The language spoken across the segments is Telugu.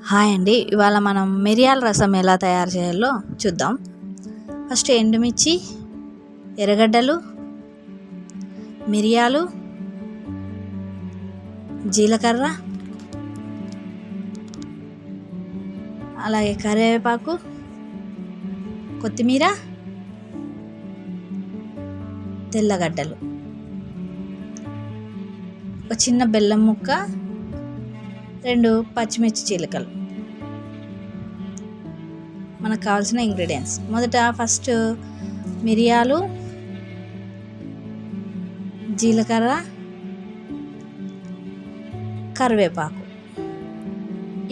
హాయ్ అండి. ఇవాళ మనం మిరియాల రసం ఎలా తయారు చేయాలో చూద్దాం. ఫస్ట్ ఎండుమిర్చి ఎర్రగడ్డలు మిరియాలు జీలకర్ర అలాగే కరివేపాకు కొత్తిమీర తెల్లగడ్డలు. ఒక చిన్న బెల్లం ముక్క రెండు పచ్చిమిర్చి చీలికలు. మనకు కావాల్సిన ఇంగ్రీడియంట్స్. మొదట ఫస్ట్ మిరియాలు జీలకర్ర కరివేపాకు.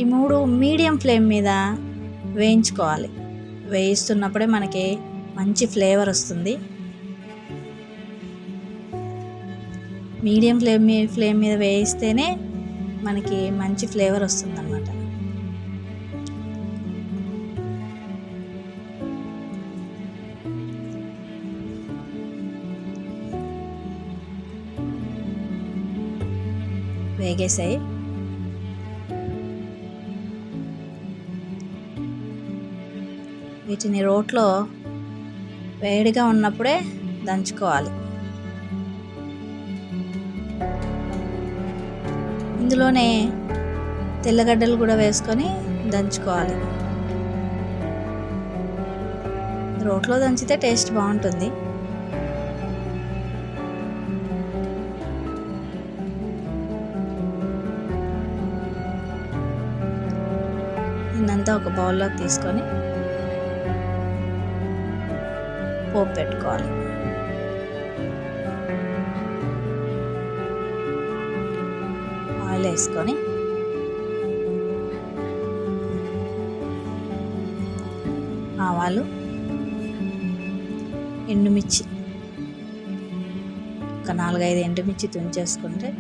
ఈ మూడు మీడియం ఫ్లేమ్ మీద వేయించుకోవాలి. వేయిస్తున్నప్పుడే మనకి మంచి ఫ్లేవర్ వస్తుంది. మీడియం ఫ్లేమ్ మీ ఫ్లేమ్ మీద వేయిస్తేనే మనకి మంచి ఫ్లేవర్ వస్తుందన్నమాట. వేగేసాయి. వీటిని రోట్లో వేడిగా ఉన్నప్పుడే దంచుకోవాలి. ఇందులోనే తెల్లగడ్డలు కూడా వేసుకొని దంచుకోవాలి. రోట్లో దంచితే టేస్ట్ బాగుంటుంది. ఇన్నంతా ఒక బౌల్లోకి తీసుకొని పోపు పెట్టుకోవాలి. ఆయిల్ వేసుకొని ఆవాలు ఎండుమిర్చి ఒక నాలుగైదు ఎండుమిర్చి తుంచేసుకుంటే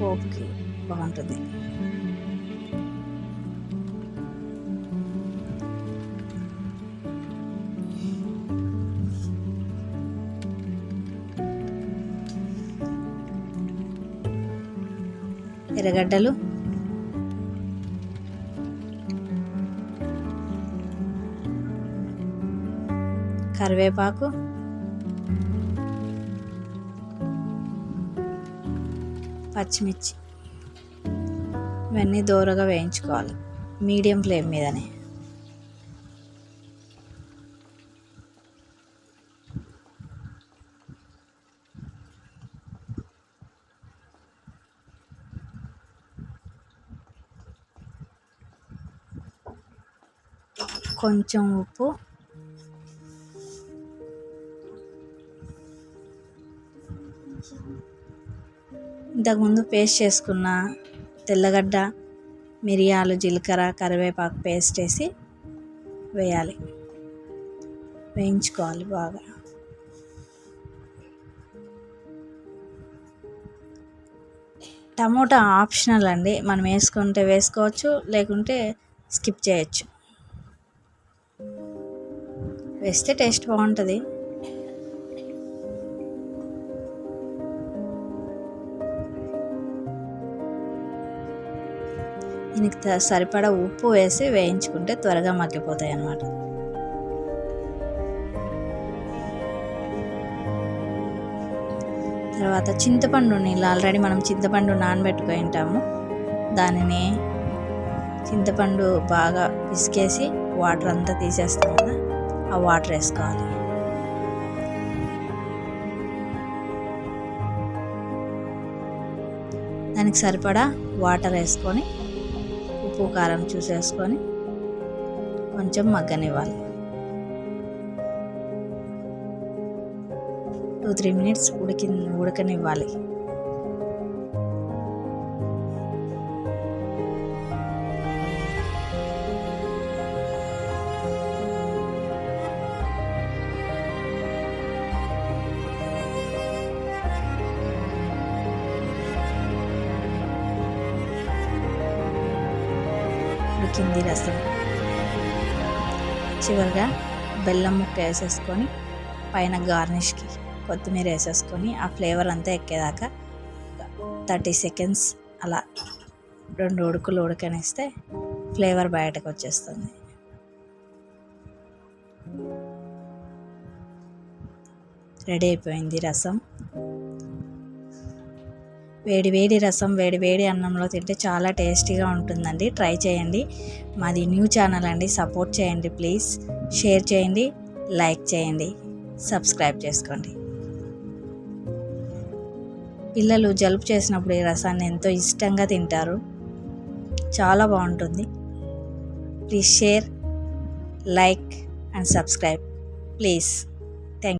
పోపుకి బాగుంటుంది. ఎర్రగడ్డలు. కరివేపాకు. పచ్చిమిర్చి. ఇవన్నీ దోరగా వేయించుకోవాలి. మీడియం ఫ్లేమ్ మీదనే. కొంచెం ఉప్పు. ఇంతకుముందు పేస్ట్ చేసుకున్న తెల్లగడ్డ మిరియాలు జీలకర్ర కరివేపాకు పేస్ట్ వేసి వేయాలి. వేయించుకోవాలి బాగా. టమోటా ఆప్షనల్ అండి. మనం వేసుకుంటే వేసుకోవచ్చు లేకుంటే స్కిప్ చేయొచ్చు. వేస్తే టేస్ట్ బాగుంటుంది. దీనికి త- సరిపడా ఉప్పు వేసి వేయించుకుంటే త్వరగా మగ్గిపోతాయి అన్నమాట. తర్వాత చింతపండు నీళ్ళు ఆల్రెడీ మనం చింతపండు నానబెట్టుకొని ఉంటాము. దానిని చింతపండు బాగా పిసికేసి వాటర్ అంతా తీసేస్తాం కదా ఆ వాటర్ వేసుకోవాలి. దానికి సరిపడా వాటర్ వేసుకొని ఉప్పు కారం చూసేసుకొని కొంచెం మగ్గనివ్వాలి. టూ త్రీ మినిట్స్ ఉడికి ఉడకనివ్వాలి. ఉడికింది రసం. చివరిగా బెల్లం ముక్క వేసేసుకొని పైన గార్నిష్కి కొత్తిమీర వేసేసుకొని ఆ ఫ్లేవర్ అంతా ఎక్కేదాకా థర్టీ సెకండ్స్ అలా రెండు ఉడుకులు ఉడకనిస్తే ఫ్లేవర్ బయటకు వచ్చేస్తుంది. రెడీ అయిపోయింది రసం. వేడివేడి రసం వేడి వేడి అన్నంలో తింటే చాలా టేస్టీగా ఉంటుందండి. ట్రై చేయండి. మాది న్యూ ఛానల్ అండి. సపోర్ట్ చేయండి ప్లీజ్. షేర్ చేయండి. లైక్ చేయండి. సబ్స్క్రైబ్ చేసుకోండి. పిల్లలు జలుబు చేసినప్పుడు ఈ రసాన్ని ఎంతో ఇష్టంగా తింటారు. చాలా బాగుంటుంది. Please share like and subscribe. Please.